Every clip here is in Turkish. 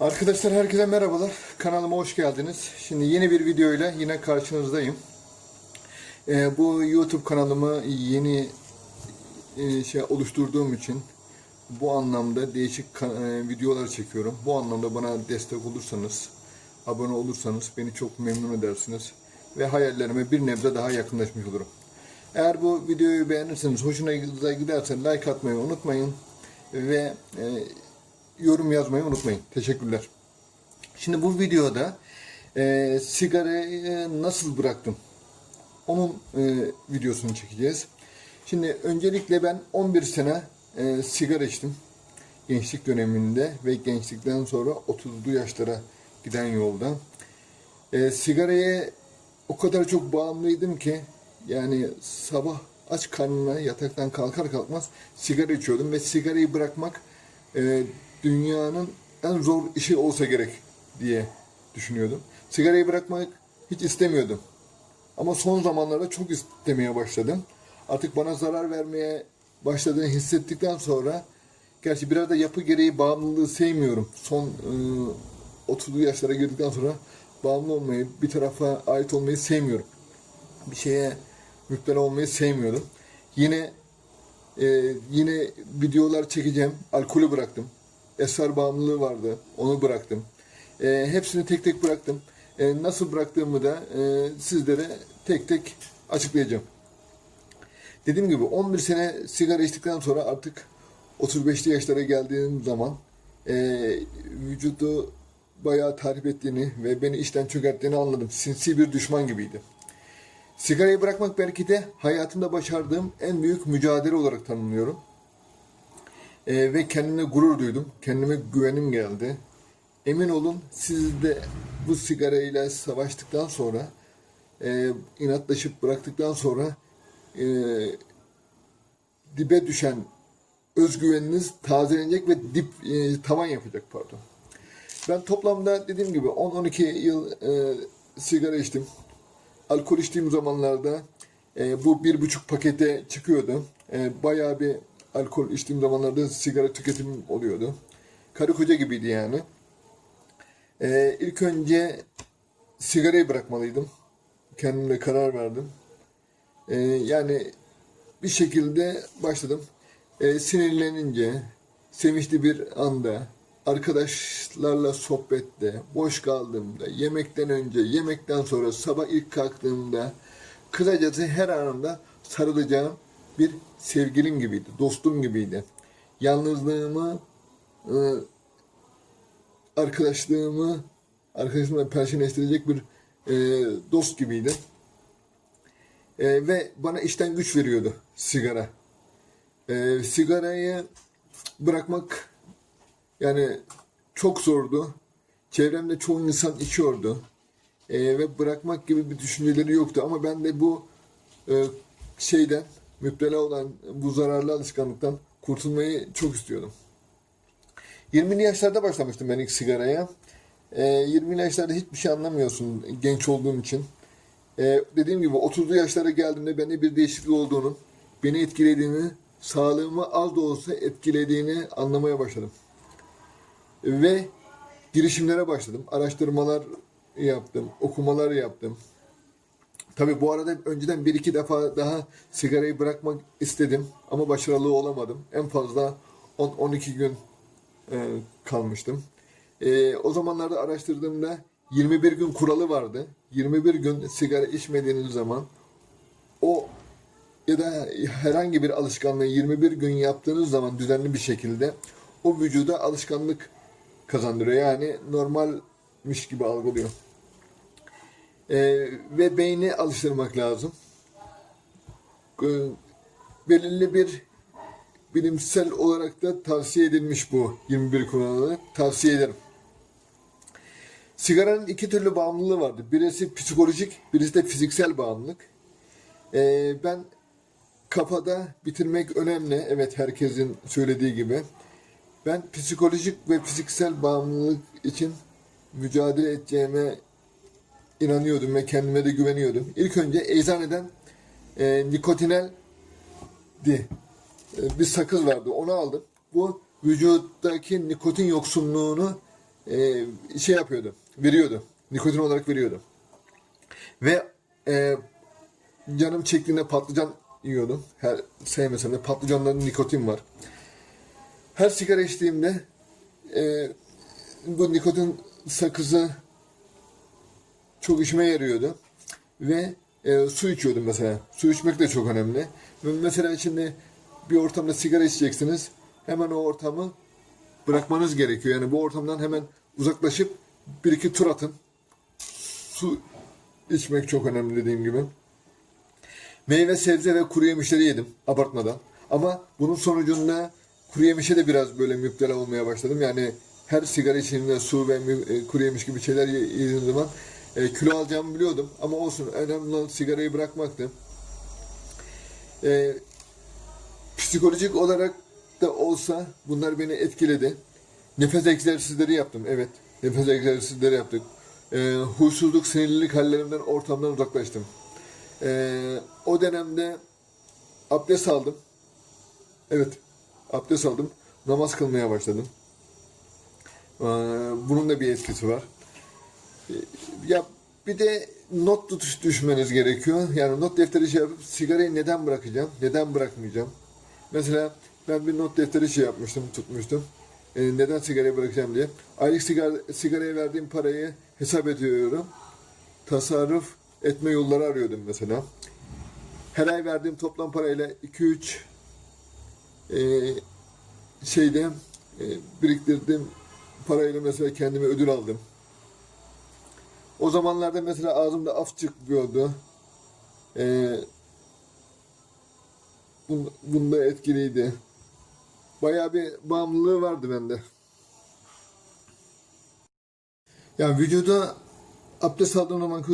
Arkadaşlar herkese merhabalar. Kanalıma hoş geldiniz. Şimdi yeni bir videoyla yine karşınızdayım. Ee, bu YouTube kanalımı yeni e, şey oluşturduğum için bu anlamda değişik e, videolar çekiyorum. Bu anlamda bana destek olursanız, abone olursanız beni çok memnun edersiniz ve hayallerime bir nebze daha yakınlaşmış olurum. Eğer bu videoyu beğenirseniz, hoşunuza giderse like atmayı unutmayın ve e, yorum yazmayı unutmayın. Teşekkürler. Şimdi bu videoda e, sigarayı nasıl bıraktım? Onun e, videosunu çekeceğiz. Şimdi öncelikle ben 11 sene e, sigara içtim. Gençlik döneminde ve gençlikten sonra 30'lu yaşlara giden yolda. E, sigaraya o kadar çok bağımlıydım ki yani sabah aç karnına yataktan kalkar kalkmaz sigara içiyordum ve sigarayı bırakmak e, dünyanın en zor işi olsa gerek diye düşünüyordum. Sigarayı bırakmak hiç istemiyordum. Ama son zamanlarda çok istemeye başladım. Artık bana zarar vermeye başladığını hissettikten sonra gerçi biraz da yapı gereği bağımlılığı sevmiyorum. Son e, 30'lu yaşlara girdikten sonra bağımlı olmayı, bir tarafa ait olmayı sevmiyorum. Bir şeye müptela olmayı sevmiyorum. Yine e, yine videolar çekeceğim. Alkolü bıraktım. Esrar bağımlılığı vardı. Onu bıraktım. E, hepsini tek tek bıraktım. E, nasıl bıraktığımı da e, sizlere tek tek açıklayacağım. Dediğim gibi 11 sene sigara içtikten sonra artık 35'li yaşlara geldiğim zaman e, vücudu bayağı tahrip ettiğini ve beni işten çökerttiğini anladım. Sinsi bir düşman gibiydi. Sigarayı bırakmak belki de hayatımda başardığım en büyük mücadele olarak tanımlıyorum. Ee, ve kendime gurur duydum. Kendime güvenim geldi. Emin olun siz de bu sigarayla savaştıktan sonra e, inatlaşıp bıraktıktan sonra e, dibe düşen özgüveniniz tazelenecek ve dip e, tavan yapacak pardon. Ben toplamda dediğim gibi 10-12 yıl e, sigara içtim alkol içtiğim zamanlarda e, bu bir buçuk pakete çıkıyordu. E, bayağı bir alkol içtiğim zamanlarda sigara tüketimim oluyordu. Karı koca gibiydi yani. E, ilk önce sigarayı bırakmalıydım. Kendimle karar verdim. E, yani bir şekilde başladım. E, sinirlenince, sevinçli bir anda, arkadaşlarla sohbette, boş kaldığımda, yemekten önce, yemekten sonra, sabah ilk kalktığımda, kısacası her anında sarılacağım bir sevgilim gibiydi, dostum gibiydi. Yalnızlığımı, ı, arkadaşlığımı, arkadaşımla perşinleştirecek bir e, dost gibiydi. E, ve bana işten güç veriyordu sigara. E, sigarayı bırakmak yani çok zordu. Çevremde çoğu insan içiyordu. Ee, ve bırakmak gibi bir düşünceleri yoktu. Ama ben de bu e, şeyden, müptela olan bu zararlı alışkanlıktan kurtulmayı çok istiyordum. 20'li yaşlarda başlamıştım ben ilk sigaraya. Ee, 20'li yaşlarda hiçbir şey anlamıyorsun genç olduğum için. Ee, dediğim gibi 30'lu yaşlara geldiğimde bende bir değişiklik olduğunu, beni etkilediğini, sağlığımı az da olsa etkilediğini anlamaya başladım ve girişimlere başladım. Araştırmalar yaptım, okumalar yaptım. Tabi bu arada önceden bir iki defa daha sigarayı bırakmak istedim ama başarılı olamadım. En fazla 10-12 gün e, kalmıştım. E, o zamanlarda araştırdığımda 21 gün kuralı vardı. 21 gün sigara içmediğiniz zaman o ya da herhangi bir alışkanlığı 21 gün yaptığınız zaman düzenli bir şekilde o vücuda alışkanlık kazandırıyor. Yani normalmiş gibi algılıyor. Ee, ve beyni alıştırmak lazım. Ee, belirli bir bilimsel olarak da tavsiye edilmiş bu 21 kuralı. Tavsiye ederim. Sigaranın iki türlü bağımlılığı vardı. Birisi psikolojik, birisi de fiziksel bağımlılık. Ee, ben kafada bitirmek önemli. Evet herkesin söylediği gibi. Ben psikolojik ve fiziksel bağımlılık için mücadele edeceğime inanıyordum ve kendime de güveniyordum. İlk önce eczaneden e, nikotinel di e, bir sakız vardı. Onu aldım. Bu vücuttaki nikotin yoksunluğunu e, şey yapıyordu, veriyordu. Nikotin olarak veriyordu. Ve e, canım çektiğinde patlıcan yiyordum. Her sevmesem de patlıcanda nikotin var. Her sigara içtiğimde e, bu nikotin sakızı çok işime yarıyordu. Ve e, su içiyordum mesela. Su içmek de çok önemli. Mesela şimdi bir ortamda sigara içeceksiniz. Hemen o ortamı bırakmanız gerekiyor. Yani bu ortamdan hemen uzaklaşıp bir iki tur atın. Su içmek çok önemli dediğim gibi. Meyve, sebze ve kuru yemişleri yedim abartmadan. Ama bunun sonucunda kuru yemişe de biraz böyle müptela olmaya başladım. Yani her sigara içtiğimde su ve e, kuru yemiş gibi şeyler ye- yediğim zaman e, kilo alacağımı biliyordum. Ama olsun önemli olan sigarayı bırakmaktı. E, psikolojik olarak da olsa bunlar beni etkiledi. Nefes egzersizleri yaptım. Evet. Nefes egzersizleri yaptık. E, huysuzluk, sinirlilik hallerimden, ortamdan uzaklaştım. E, o dönemde abdest aldım. Evet. Abdest aldım. Namaz kılmaya başladım. E, bunun da bir etkisi var. Ya bir de not tutuş düşmeniz gerekiyor. Yani not defteri şey yapıp sigarayı neden bırakacağım, neden bırakmayacağım. Mesela ben bir not defteri şey yapmıştım, tutmuştum. E, neden sigarayı bırakacağım diye. Aylık sigara, sigaraya verdiğim parayı hesap ediyorum. Tasarruf etme yolları arıyordum mesela. Her ay verdiğim toplam parayla 2-3 e, şeyde e, biriktirdim parayla mesela kendime ödül aldım. O zamanlarda mesela ağzımda af çıkmıyordu. Ee, bun, bunda etkiliydi. Bayağı bir bağımlılığı vardı bende. Yani vücuda abdest aldığım zaman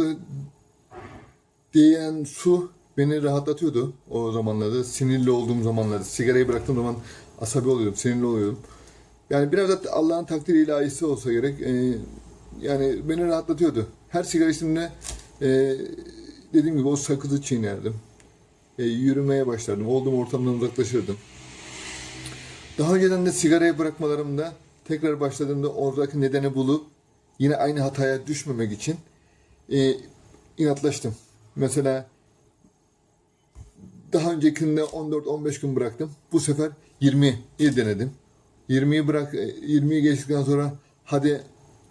değen su beni rahatlatıyordu o zamanlarda. Sinirli olduğum zamanlarda. Sigarayı bıraktığım zaman asabi oluyordum, sinirli oluyordum. Yani biraz da Allah'ın takdiri ilahisi olsa gerek. Ee, yani beni rahatlatıyordu. Her sigara içtiğimde e, dediğim gibi o sakızı çiğnerdim. E, yürümeye başlardım. Olduğum ortamdan uzaklaşırdım. Daha önceden de sigarayı bırakmalarımda tekrar başladığımda oradaki nedeni bulup yine aynı hataya düşmemek için e, inatlaştım. Mesela daha öncekinde 14-15 gün bıraktım. Bu sefer 20'yi denedim. 20'yi bırak 20'yi geçtikten sonra hadi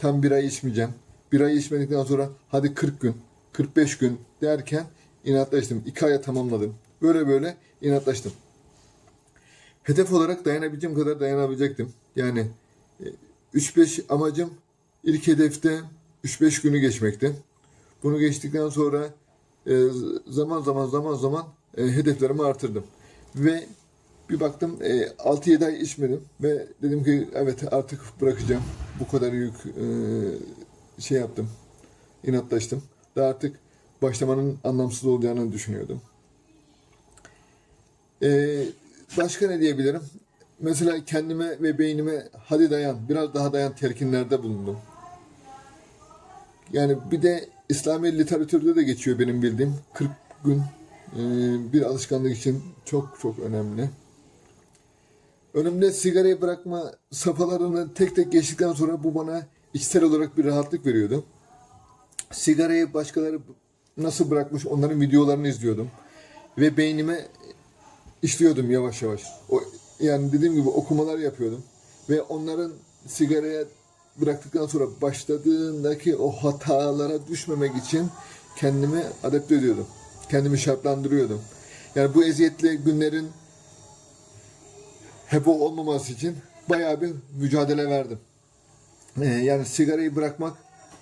tam bir ay içmeyeceğim. Bir ay içmedikten sonra hadi 40 gün, 45 gün derken inatlaştım. 2 aya tamamladım. Böyle böyle inatlaştım. Hedef olarak dayanabileceğim kadar dayanabilecektim. Yani e, 3-5 amacım ilk hedefte 3-5 günü geçmekti. Bunu geçtikten sonra e, zaman zaman zaman zaman e, hedeflerimi artırdım. Ve bir baktım e, 6-7 ay içmedim ve dedim ki evet artık bırakacağım. Bu kadar yük e, şey yaptım. inatlaştım. Daha artık başlamanın anlamsız olacağını düşünüyordum. E, başka ne diyebilirim? Mesela kendime ve beynime hadi dayan, biraz daha dayan telkinlerde bulundum. Yani bir de İslami literatürde de geçiyor benim bildiğim. 40 gün e, bir alışkanlık için çok çok önemli. Önümde sigarayı bırakma safhalarını tek tek geçtikten sonra bu bana içsel olarak bir rahatlık veriyordu. Sigarayı başkaları nasıl bırakmış onların videolarını izliyordum. Ve beynime işliyordum yavaş yavaş. O, yani dediğim gibi okumalar yapıyordum. Ve onların sigaraya bıraktıktan sonra başladığındaki o hatalara düşmemek için kendimi adapte ediyordum. Kendimi şartlandırıyordum. Yani bu eziyetli günlerin hep o olmaması için bayağı bir mücadele verdim. Ee, yani sigarayı bırakmak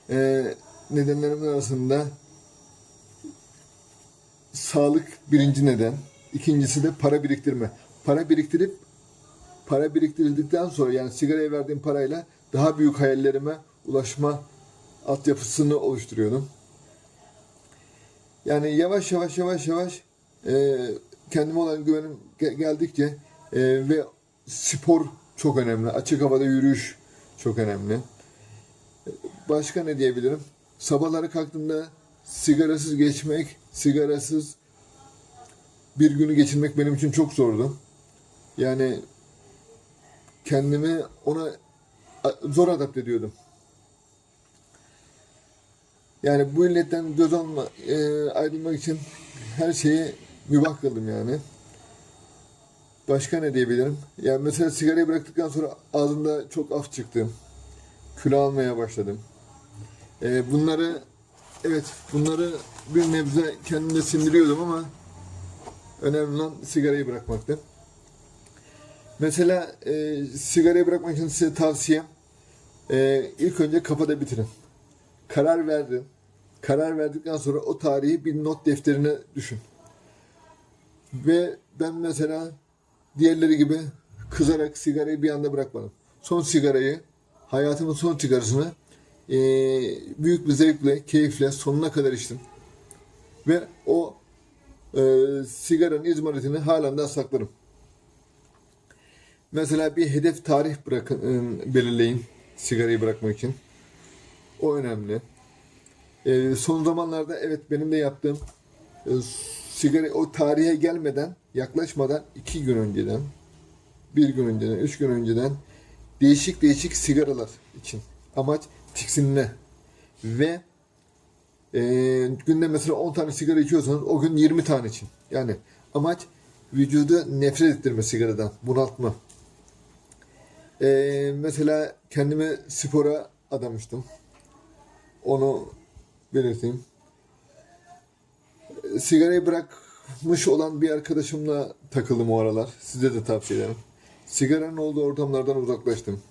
e, nedenlerimin arasında sağlık birinci neden. İkincisi de para biriktirme. Para biriktirip para biriktirildikten sonra yani sigaraya verdiğim parayla daha büyük hayallerime ulaşma altyapısını oluşturuyordum. Yani yavaş yavaş yavaş yavaş e, kendime olan güvenim ge- geldikçe e, ve spor çok önemli. Açık havada yürüyüş çok önemli. Başka ne diyebilirim? Sabahları kalktığımda sigarasız geçmek, sigarasız bir günü geçirmek benim için çok zordu. Yani kendimi ona zor adapte ediyordum. Yani bu illetten göz alma, e, ayrılmak için her şeyi mübah kıldım yani. Başka ne diyebilirim? Yani mesela sigarayı bıraktıktan sonra ağzımda çok af çıktı. Kilo almaya başladım. E, bunları evet bunları bir nebze kendimde sindiriyordum ama önemli olan sigarayı bırakmaktı. Mesela e, sigarayı bırakmak için size tavsiyem e, ilk önce kafada bitirin. Karar verdin. Karar verdikten sonra o tarihi bir not defterine düşün. Ve ben mesela diğerleri gibi kızarak sigarayı bir anda bırakmadım. Son sigarayı, hayatımın son sigarasını e, büyük bir zevkle, keyifle sonuna kadar içtim. Ve o e, sigaranın izmaritini halen daha saklarım. Mesela bir hedef tarih bırakın, e, belirleyin sigarayı bırakmak için. O önemli. E, son zamanlarda evet benim de yaptığım e, sigara o tarihe gelmeden, yaklaşmadan iki gün önceden, bir gün önceden, üç gün önceden değişik değişik sigaralar için. Amaç tiksinme. Ve e, günde mesela 10 tane sigara içiyorsanız o gün 20 tane için. Yani amaç vücudu nefret ettirme sigaradan, bunaltma. E, mesela kendimi spora adamıştım. Onu belirteyim. E, Sigarayı bırakmış olan bir arkadaşımla takıldım o aralar. Size de tavsiye ederim. Sigaranın olduğu ortamlardan uzaklaştım.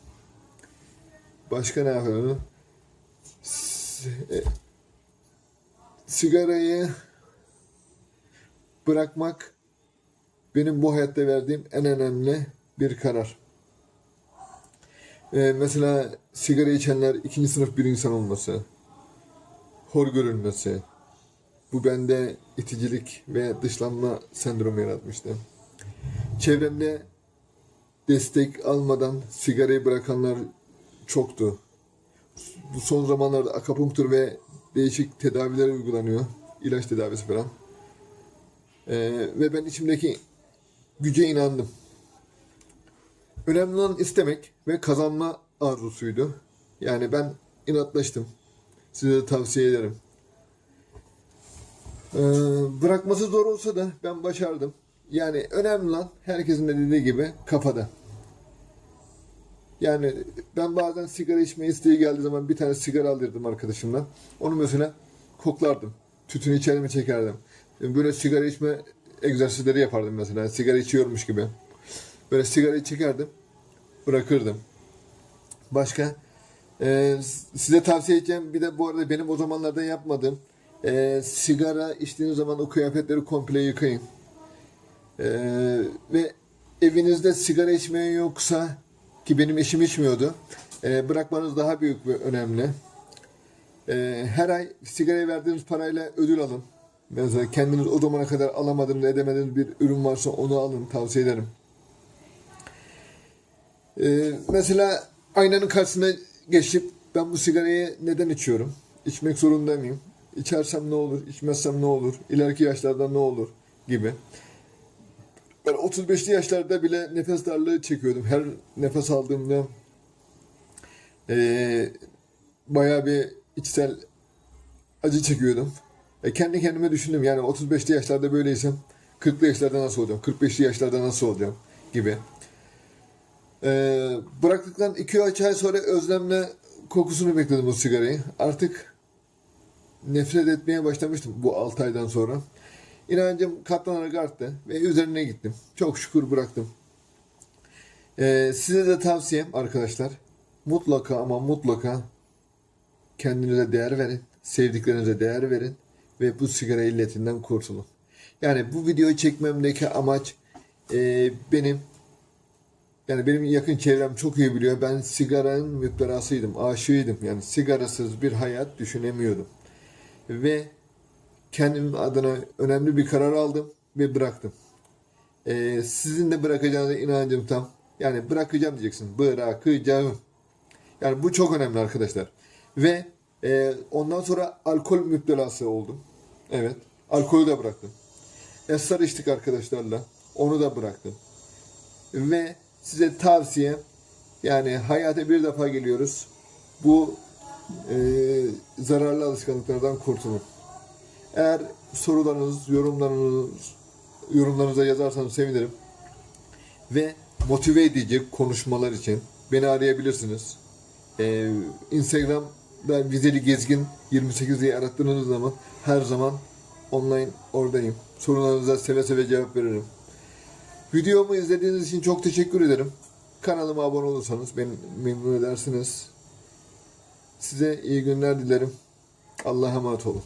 Başka ne yapıyorum? E, sigarayı bırakmak benim bu hayatta verdiğim en önemli bir karar. Ee, mesela sigara içenler ikinci sınıf bir insan olması, hor görülmesi, bu bende iticilik ve dışlanma sendromu yaratmıştı. Çevremde destek almadan sigarayı bırakanlar çoktu. Bu son zamanlarda akapunktur ve değişik tedaviler uygulanıyor. İlaç tedavisi falan. Ee, ve ben içimdeki güce inandım. Önemli olan istemek ve kazanma arzusuydu. Yani ben inatlaştım. Size de tavsiye ederim. Ee, bırakması zor olsa da ben başardım. Yani önemli olan herkesin de dediği gibi kafada. Yani ben bazen sigara içme isteği geldiği zaman bir tane sigara aldırdım arkadaşımdan. Onu mesela koklardım. Tütünü içerime çekerdim. Böyle sigara içme egzersizleri yapardım mesela. Sigara içiyormuş gibi. Böyle sigarayı çekerdim. Bırakırdım. Başka? Ee, size tavsiye edeceğim bir de bu arada benim o zamanlarda yapmadığım ee, sigara içtiğiniz zaman o kıyafetleri komple yıkayın. Ee, ve evinizde sigara içmeyen yoksa ki benim eşim içmiyordu. ee, bırakmanız daha büyük ve önemli. Ee, her ay sigaraya verdiğiniz parayla ödül alın. Mesela kendiniz o zamana kadar alamadığınız, edemediğiniz bir ürün varsa onu alın. Tavsiye ederim. Ee, mesela aynanın karşısına geçip ben bu sigarayı neden içiyorum? İçmek zorunda mıyım? İçersem ne olur? İçmezsem ne olur? İleriki yaşlarda ne olur? Gibi. Ben 35'li yaşlarda bile nefes darlığı çekiyordum. Her nefes aldığımda eee bayağı bir içsel acı çekiyordum. E kendi kendime düşündüm yani 35'li yaşlarda böyleysem 40'lı yaşlarda nasıl olacağım? 45'li yaşlarda nasıl olacağım? Gibi. Ee, bıraktıktan 2 ay sonra özlemle kokusunu bekledim o sigarayı. Artık nefret etmeye başlamıştım bu 6 aydan sonra. İnancım katlanarak arttı ve üzerine gittim. Çok şükür bıraktım. Ee, size de tavsiyem arkadaşlar. Mutlaka ama mutlaka kendinize değer verin. Sevdiklerinize değer verin. Ve bu sigara illetinden kurtulun. Yani bu videoyu çekmemdeki amaç e, benim yani benim yakın çevrem çok iyi biliyor. Ben sigaranın müptelasıydım, aşığıydım. Yani sigarasız bir hayat düşünemiyordum. Ve kendim adına önemli bir karar aldım ve bıraktım. Ee, sizin de bırakacağınıza inancım tam. Yani bırakacağım diyeceksin. Bırakacağım. Yani bu çok önemli arkadaşlar. Ve e, ondan sonra alkol müptelası oldum. Evet. Alkolü de bıraktım. Esrar içtik arkadaşlarla. Onu da bıraktım. Ve size tavsiyem yani hayata bir defa geliyoruz. Bu e, zararlı alışkanlıklardan kurtulun. Eğer sorularınız, yorumlarınız, yorumlarınıza yazarsanız sevinirim. Ve motive edici konuşmalar için beni arayabilirsiniz. Ee, Instagram'da Vizeli Gezgin 28 diye arattığınız zaman her zaman online oradayım. Sorularınıza seve seve cevap veririm. Videomu izlediğiniz için çok teşekkür ederim. Kanalıma abone olursanız beni memnun edersiniz. Size iyi günler dilerim. Allah'a emanet olun.